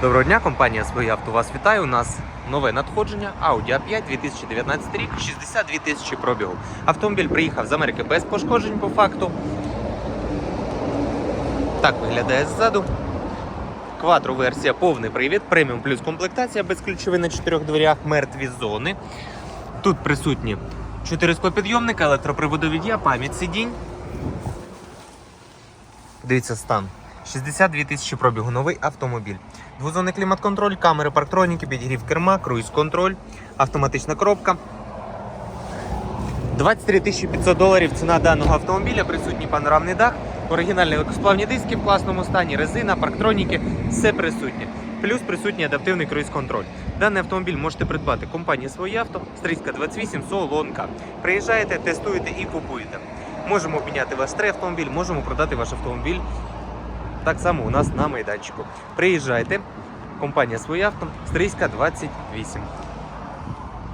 Доброго дня, компанія Своє авто вас вітає. У нас нове надходження Audi A5 2019 рік, 62 тисячі пробігу. Автомобіль приїхав з Америки без пошкоджень по факту. Так виглядає ззаду. Кватро версія повний привід, преміум плюс комплектація без безключовий на чотирьох дверях, мертві зони. Тут присутні 4 склопідйомника, електроприводовід'я, пам'ять сидінь. Дивіться стан. 62 тисячі пробігу, новий автомобіль. Двозонний клімат-контроль, камери парктроніки, підігрів керма, круїз-контроль, автоматична коробка. 23 тисячі 500 доларів ціна даного автомобіля, присутній панорамний дах, оригінальні легкосплавні диски в класному стані, резина, парктроніки, все присутнє. Плюс присутній адаптивний круїз-контроль. Даний автомобіль можете придбати компанії «Своє авто», Стрийська 28, Солонка. Приїжджаєте, тестуєте і купуєте. Можемо обміняти ваш старий автомобіль, можемо продати ваш автомобіль так само у нас на майданчику. Приїжджайте, компанія «Своє авто», Стрийська 28.